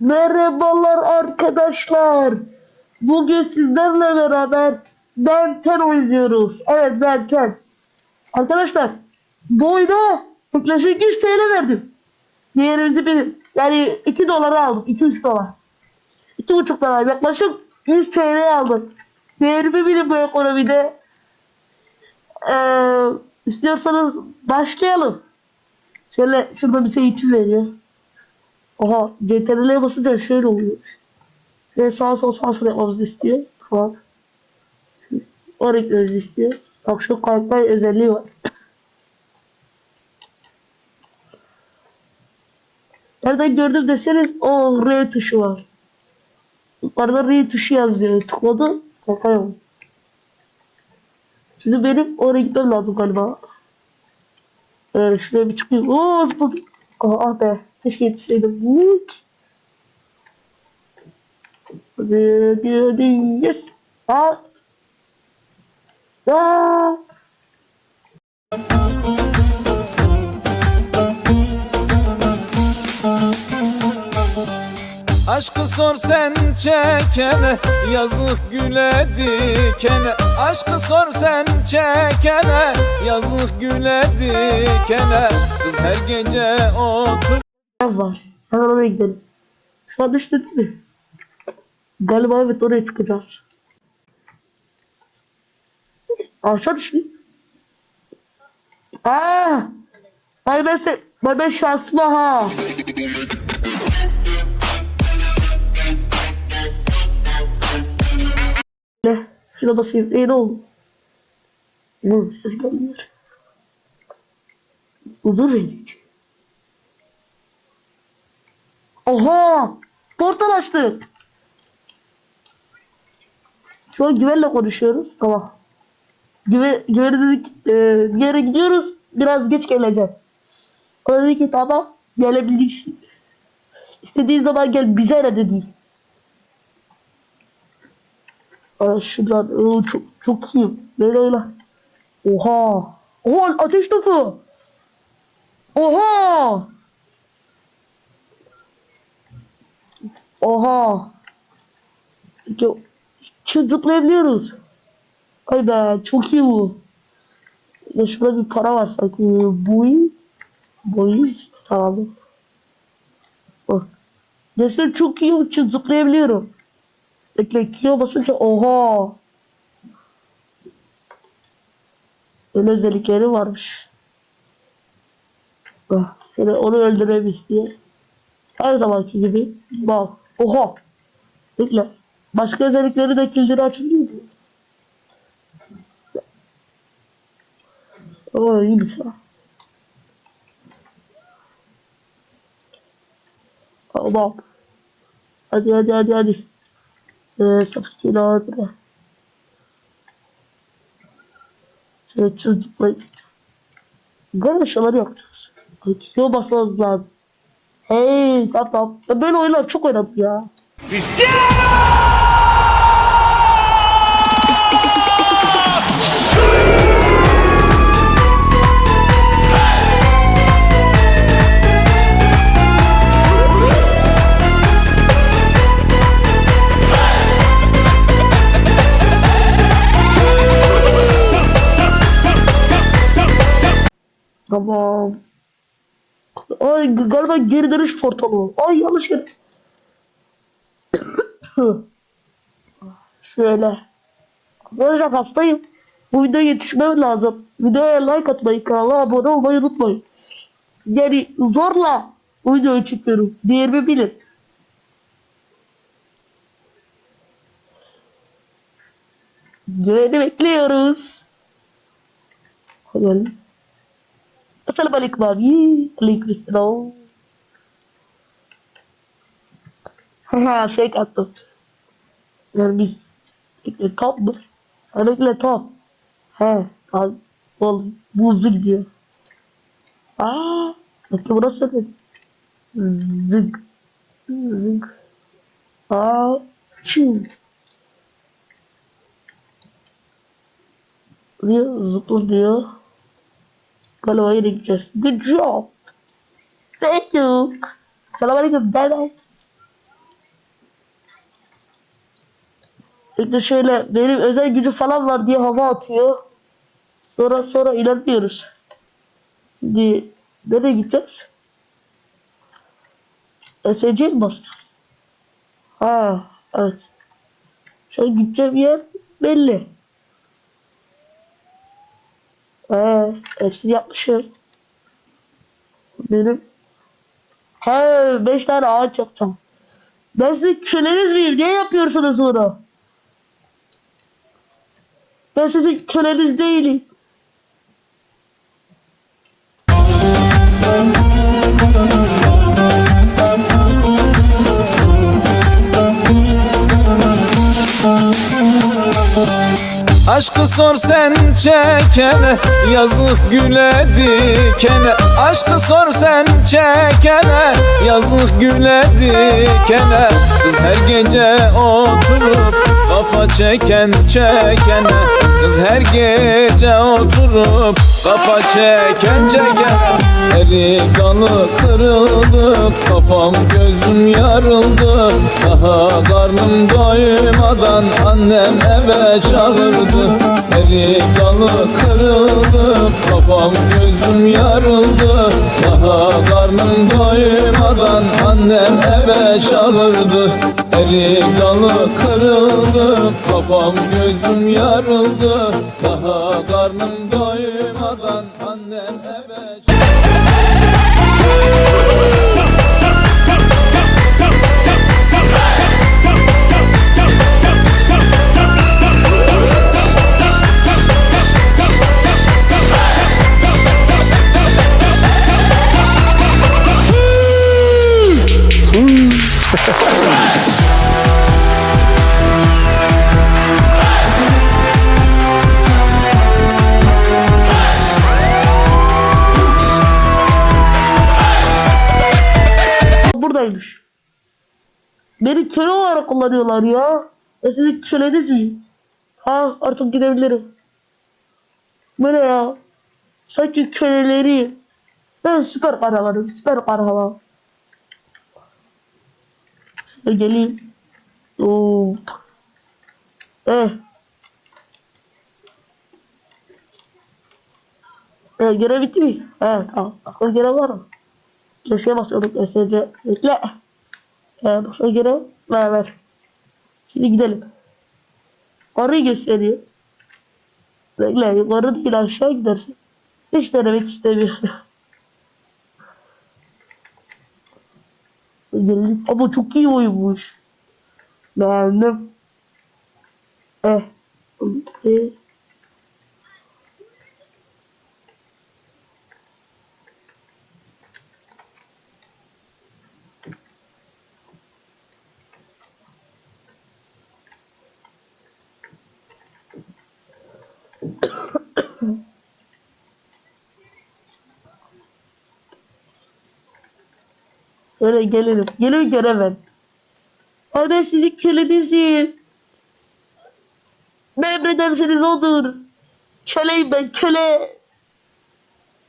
Merhabalar arkadaşlar. Bugün sizlerle beraber Ben 10 oynuyoruz. Evet Ben 10. Arkadaşlar bu oyuna yaklaşık 100 TL verdim. Değerimizi bilin. Yani 2 dolara aldım. 2-3 dolar. 2,5 dolar. Yaklaşık 100 TL aldım. Değerimi bilin bu ekonomide. Ee, istiyorsanız başlayalım. Şöyle şurada bir şey eğitim veriyor. Oha CTRL'ye basınca şöyle oluyor. Ve sağa sol sağa sol yapmamızı istiyor. Tamam. Oraya gitmemizi istiyor. Bak şu karakter özelliği var. Nereden gördüm deseniz o R tuşu var. Yukarıda R tuşu yazıyor. Tıkladı. Kafaya. Şimdi benim oraya gitmem lazım galiba. Ee, şuraya bir çıkayım. Oo zıpladım. Aa, ah be. Keşke yetişseydim. Vuk. Hadi hadi hadi. Yes. Aa. Aa. Aşkı sor sen çekene Yazık güle dikene Aşkı sor sen çekene Yazık güle dikene Kız her gece otur Ev var. Hemen oraya gidelim. Şu an işte değil mi? Galiba evet oraya çıkacağız. Aşağı düştü. Aa! Ay ben se Ay ben şanslı ha. Ne? Şuna basayım. İyi ne oldu? Bu ses gelmiyor. Huzur verici. Oha! Portal açtık. Şu an güvenle konuşuyoruz. Tamam. Güve, güvene dedik e, yere gidiyoruz. Biraz geç geleceğim. O dedi ki tamam gelebileceksin. İstediğin zaman gel bize ne dedi. Aa, şuradan Oo, çok, çok iyi. Öyle. Oha. Oha ateş topu. Oha. Oha. Çok zıplayabiliyoruz. Ay be çok iyi bu. Ya şurada bir para var sanki. Buy. Buy. Tamam. Bak. Gerçekten çok iyi. Çok zıplayabiliyorum. Bekle Q'ya basınca oha. Öyle özellikleri varmış. Bak. Şöyle onu öldürebiliriz diye. Her zamanki gibi. Bak. Oha. Bekle. Başka özellikleri de kilidi açılıyor mu? Oo iyiymiş ha. Tamam. Hadi hadi hadi hadi. Ee, sapıkıyla hadi. Şöyle çocukla Böyle şeyler yapacağız. Basmamız lazım. Hey. Ben böyle oyunlar çok oynadım ya. Tamam. Ay galiba geri dönüş portalı. Ay yanlış yer. Şöyle. Arkadaşlar hastayım. Bu videoya yetişmem lazım. Videoya like atmayı, kanala abone olmayı unutmayın. Yani zorla videoyu çekiyorum. Değerimi bilin. Güveni bekliyoruz. Hadi. Assalamualaikum abi. Aleykümselam. Haha fake attım. Yani bekle top mu? Ha bekle top. He. Al. Ol. Buzlu gidiyor. Aa. Bekle burası ne? Zık. Zık. Aa. Çiğ. Diyor. Zıplı Galava'ya da gideceğiz. Good job. Thank you. Selamünaleyküm. Bye bye. İşte şöyle benim özel gücü falan var diye hava atıyor. Sonra sonra ilerliyoruz. Şimdi nereye gideceğiz? SC mi bastı? Ha evet. Şöyle gideceğim yer belli. Ee, hepsini yapmışım. Benim He, beş tane ağaç yapacağım. Ben sizin köleniz miyim? Niye yapıyorsunuz bunu? Ben sizin köleniz değilim. Aşkı sor sen çekene Yazık güle dikene. Aşkı sor sen çekene Yazık güle dikene. Kız her gece oturup Kafa çeken çekene. Kız her gece oturup Kafa çeken çekene. Eli kanı kırıldı Kafam gözüm yarıldı. Daha karnım doymadan Annem eve çağırdı Eli kanı kırıldı Kafam gözüm yarıldı. Daha karnım doymadan Annem eve çağırdı. Eli kanı kırıldı Kafam gözüm yarıldı. Daha karnım doymadan Buradaymış. Beni köle olarak kullanıyorlar ya. Ben sizin köleniz? Ha artık gidebilirim. Ne ya? Sanki köleleri. Ben süper kahramanım. Süper kahraman. Şöyle geleyim. Oo. Eh. Eh, görev bitti mi? Evet tamam. Akıl görev var mı? Köşeye basıyorduk SC. Bekle. Ee, başka görev. Ver ver. Şimdi gidelim. Orayı gösteriyor. Bekle yukarı değil aşağı gidersin. Hiç denemek istemiyorum. Geldim. Ama çok iyi oyunmuş. Beğendim. Eh. Eh. Öyle gelirim. Gelin göremem. Ay ben sizin kölenizim. Ne emredersiniz olur. Köleyim ben köle.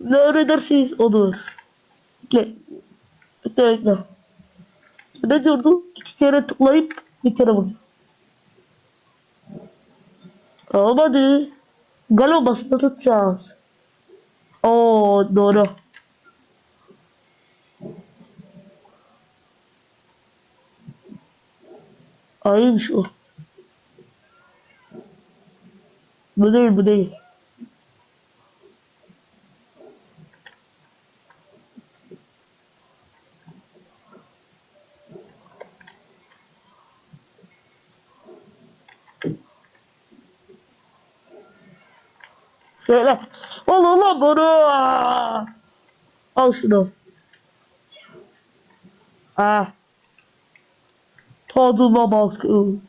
Ne emredersiniz olur. Bekle. Bekle bekle. Ne diyordu? İki kere tıklayıp bir kere vurdu. Olmadı. Galo basılı tutacağız. Oo doğru. Ayıymış o. Bu değil bu değil. Şöyle. Al al bunu. Al şunu. Ah. Tadıma bakın.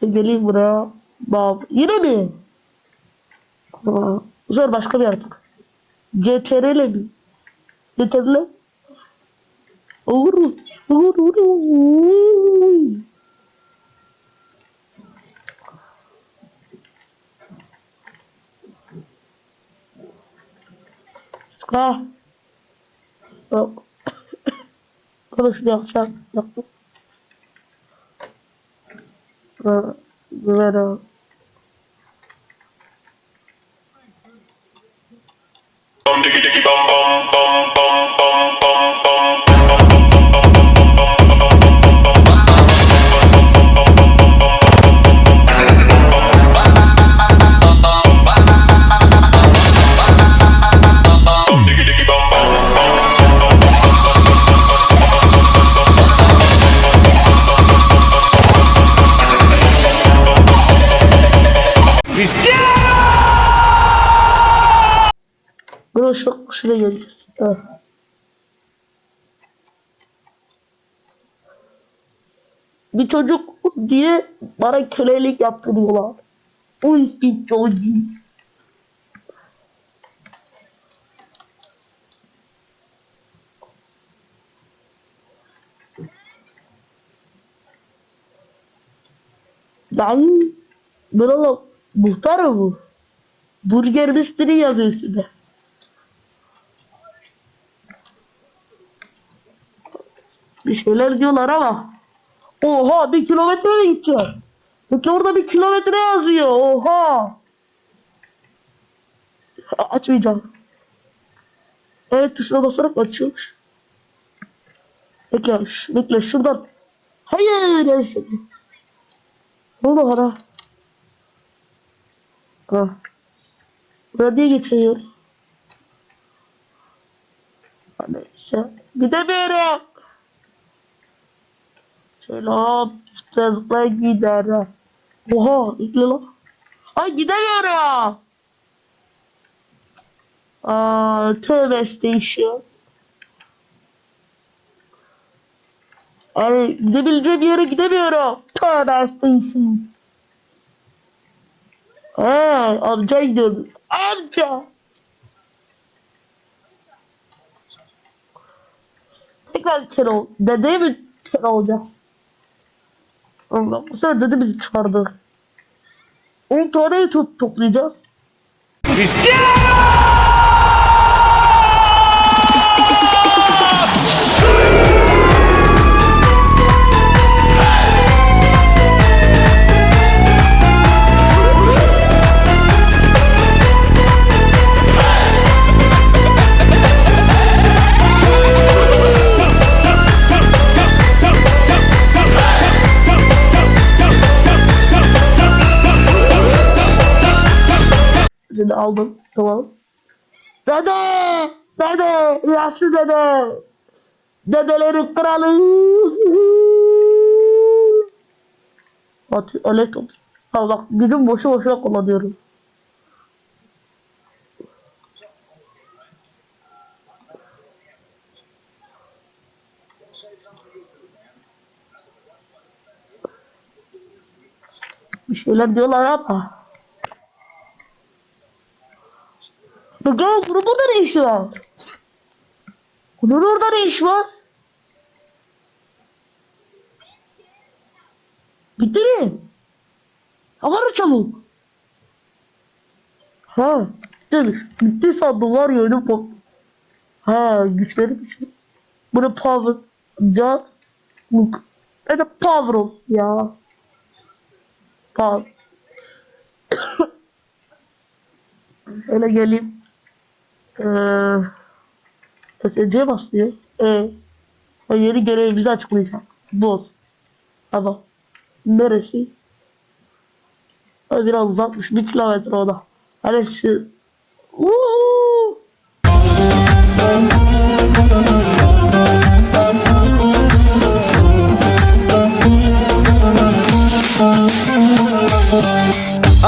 Geleyim buraya. Bak. Yine mi? Aa, zor başka bir artık. CTRL mi? CTRL? Olur. Olur. Olur. Sıkma. Yok. Bunu şunu yapacağım. Yaptım. Güzel o. Digi digi bam bam bam bam bam bam ışık ışığıyla gözüksün. Evet. Bir çocuk diye bana kölelik yaptırıyorlar. Onun bir çocuğu. Lan buralar muhtar mı? Burger Mystery yazıyor üstüne. Bir şeyler diyorlar ama. Oha bir kilometre mi gideceğim? Peki orada bir kilometre yazıyor. Oha. Açmayacağım. Evet tuşuna basarak açıyormuş. Bekle, bekle şuradan. Hayır neyse. Ne oldu bana? Ha. Buraya niye geçiyor? Neyse. Gidemiyorum. Selam. Zıplaya gider. Oha. İkle lan. Ay gidemiyorum. Aa, tövbe station. Ay gidebileceğim yere gidemiyorum. Tövbe station. Ha, amca gidiyordu. Amca. Tekrar kere ol. Dedeye mi kere olacağız? Allah bu sefer dede bizi çıkardı. 10 tane top toplayacağız. Şimdi aldım. Tamam. Dede! Dede! Yaşlı dede! Dedelerin kralı! Bak öyle top. Ha bak gücüm boşu boşuna kullanıyorum. Bir şeyler diyorlar ama. Bunun burada ne işi var? Bunun orada ne iş var? Bitti mi? Havarı çabuk. Ha, demiş. Bitti sandım var ya öyle bak. Ha, güçleri güçlü. Bu ne power? Can. Bu ne de power olsun ya. Power. Şöyle geleyim. Ee, SNC'ye başlıyor. Ee, yeni görevimizi açıklayacağım. Bu olsun. Ama neresi? Biraz uzakmış. Bir kilometre oda. Hani şu... Uuu!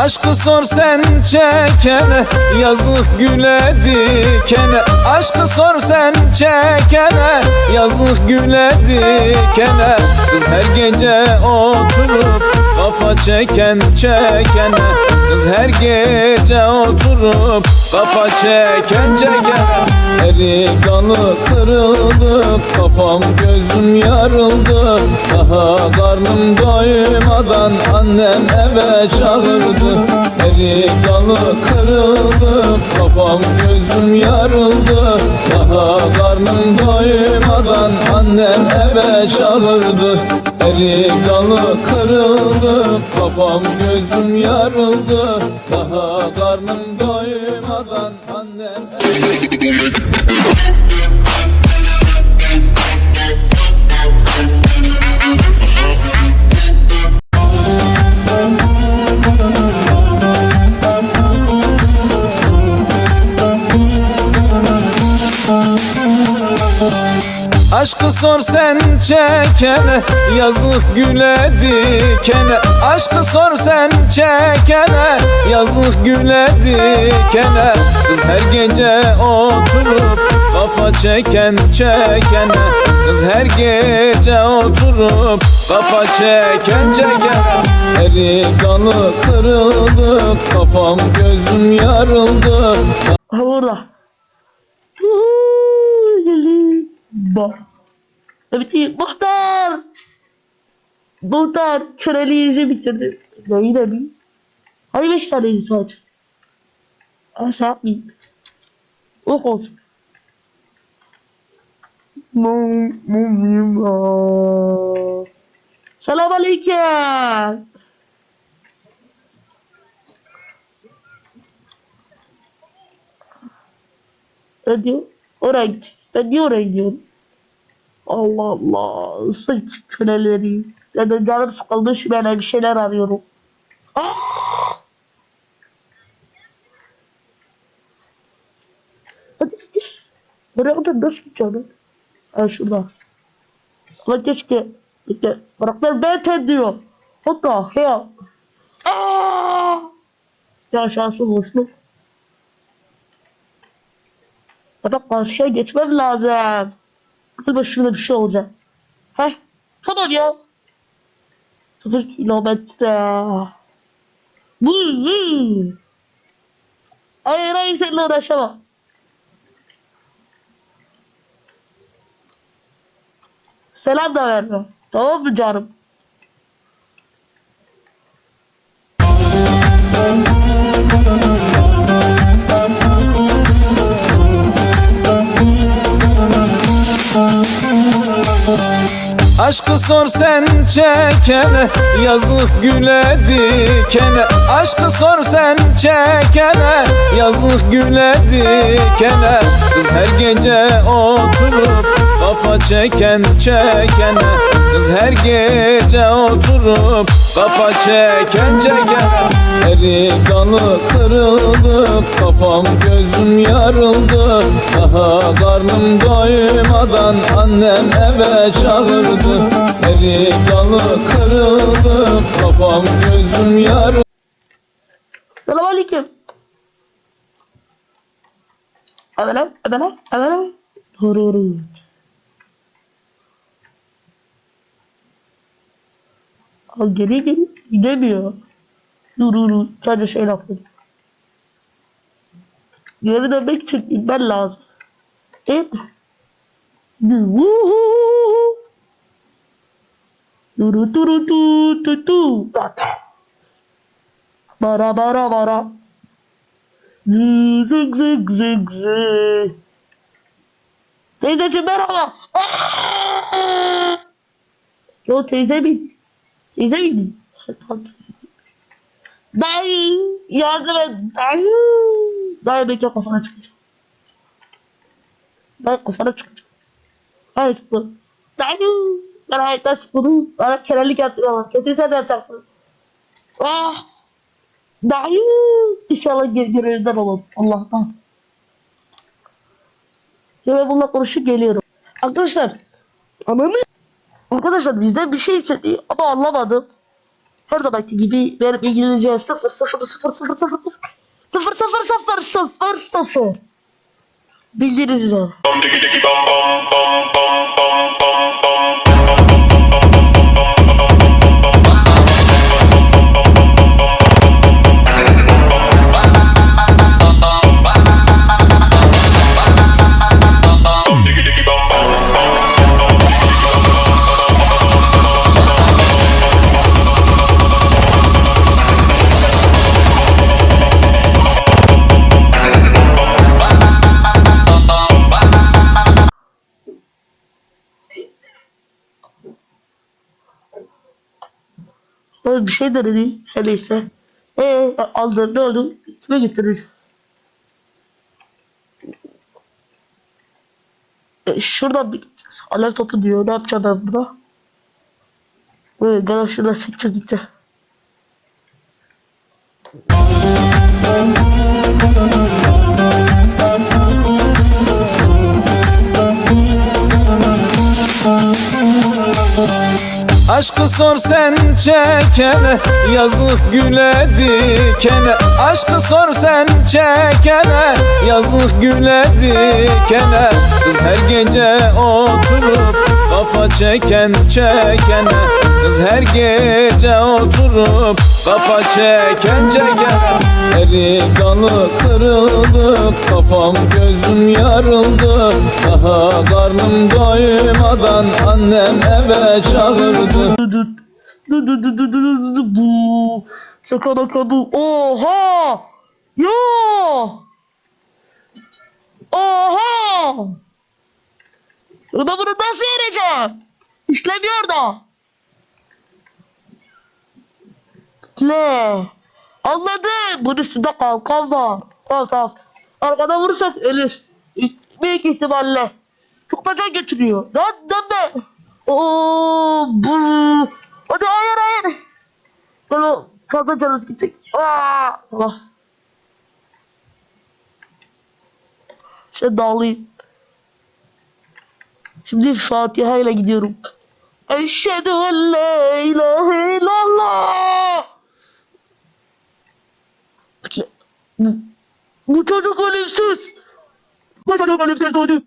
Aşkı sor sen çekene Yazık güle dikene. Aşkı sor sen çekene Yazık güle dikene. Kız her gece oturup Kafa çeken çekene Kız her gece oturup Kafa çeken çekene Eri kanı kırıldı Kafam gözüm yarıldı. Daha karnım doymadan annem eve çağırdı. Erik dalı kırıldı kafam gözüm yarıldı. Daha karnım doymadan annem eve çağırdı. Erik dalı kırıldı kafam gözüm yarıldı Daha karnım doymadan annem Aşkı sor sen çekene Yazık güle dikene. Aşkı sor sen çekene Yazık güle dikene. Kız her gece oturup Kafa çeken çekene. Kız her gece oturup Kafa çeken çekene. Erik dalı kırıldı Kafam gözüm yarıldı. Ha burada. Bak. Evet, Muhtar. Muhtar köreliği izi bitirdi. Ne yine mi? Hani beş taneydi sadece. Ama şey yapmayayım. Ok olsun. Mum, mum, mum. Selam aleyküm. Ne diyor? Oraya git. Ben niye oraya gidiyorum? Allah Allah. Sık köleleri. Ya da canım sıkılmış ben bir şeyler arıyorum. Ah! Hadi git. Buraya kadar nasıl gideceğim? Ha şurada. Ama keşke. Bekle. Bıraklar ben diyor. What the hell? Aa! Ya şansı boşluk. Ama karşıya geçmem lazım. Dur başımda bir şey olacak. Heh. Tamam ya. Sıfır kilometre. Bu. bu. Hayır hayır seninle uğraşamam. Selam da verme. Tamam mı canım? Aşkı sor sen çekene Yazık güle dikene. Aşkı sor sen çekene Yazık güle dikene. Kız her gece oturup Kafa çeken çekene. Kız her gece oturup Kafa çeken çekene. Erik dalı kırıldı Kafam gözüm yarıldı Daha karnım doymadan Annem eve çağırdı Erik dalı kırıldı Kafam gözüm yarıldı Selam aleyküm. Evelam, evelam, evelam. Hırırı. Al geri gel. Gidemiyor. Dur dur dur. Sadece şey yaptım. Geri dönmek için inmen lazım. Evet. Vuhu. Duru duru tu tu tu. Bara bara bara. Zı zık zık zık zı. Teyzeciğim merhaba. Yo teyze bin. Teyze bin. Dayı yardım et. Dayı. Dayı bekle kafana çıkacak. Dayı kafana çıkacak. Hayır çıktı. Dayı. Ben hayatta sıkıldım. Bana kerelik yaptırıyorlar. Kesin sen de yapacaksın. Ah. Dayı. İnşallah geri özler olur. Allah'tan. Şimdi bununla konuşup geliyorum. Arkadaşlar. Ananı. Arkadaşlar bizden bir şey istedi ama anlamadım. Her zamanki gibi benim İngilizce 0 0 0 0 0 0 Sıfır sıfır sıfır sıfır sıfır. Biliriz onu. Öyle bir şey denedi. Her neyse. Eee aldı ne oldu? Kime götüreceğim? E, şuradan bir alev topu diyor. Ne yapacağım ben buna? Böyle gel şuradan sekçe gitti. Aşkı sor sen çekene Yazık güle dikene. Aşkı sor sen çekene Yazık güle dikene. Kız her gece oturup Kafa çeken çekene. Kız her gece oturup Kafa çekence gel Eri dalı kırıldı. Kafam gözüm yarıldı. Daha karnım doymadan Annem eve çağırdı. Bu Şaka da bu Oha! Yo! Oha! Adamını nasıl yereceğim? İşlemiyor da. Ne anladım bunun üstünde kalkan var tamam tamam arkadan vurursak ölür büyük ihtimalle çok da can götürüyor lan dönme Oo, bu. Hadi hayır hayır. Böyle fazla canımız gidecek. Aa, Allah. Şöyle dağılayım. Şimdi Fatiha ile gidiyorum. Eşhedü en la ilahe illallah. Bu, çocuk ölümsüz. Bu çocuk ölümsüz doğdu.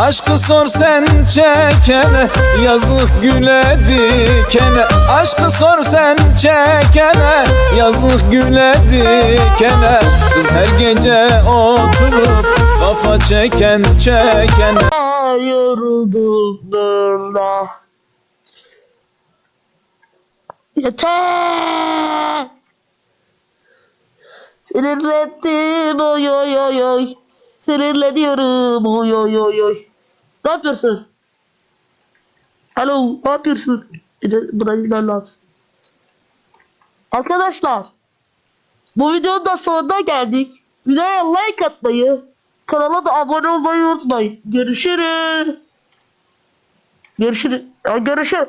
Aşkı sor sen çekene Yazık güle dikene Aşkı sor sen çekene Yazık güle dikene Kız her gece oturup Kafa çeken çekene Aa, yoruldum. Yeter. Sinirlendim oy oy oy oy. Sinirleniyorum oy oy oy oy. Ne yapıyorsun? Alo ne yapıyorsun? Buna gitmem lazım. Arkadaşlar. Bu videonun da sonuna geldik. Videoya like atmayı, kanala da abone olmayı unutmayın. Görüşürüz. Görüşürüz. Görüşürüz.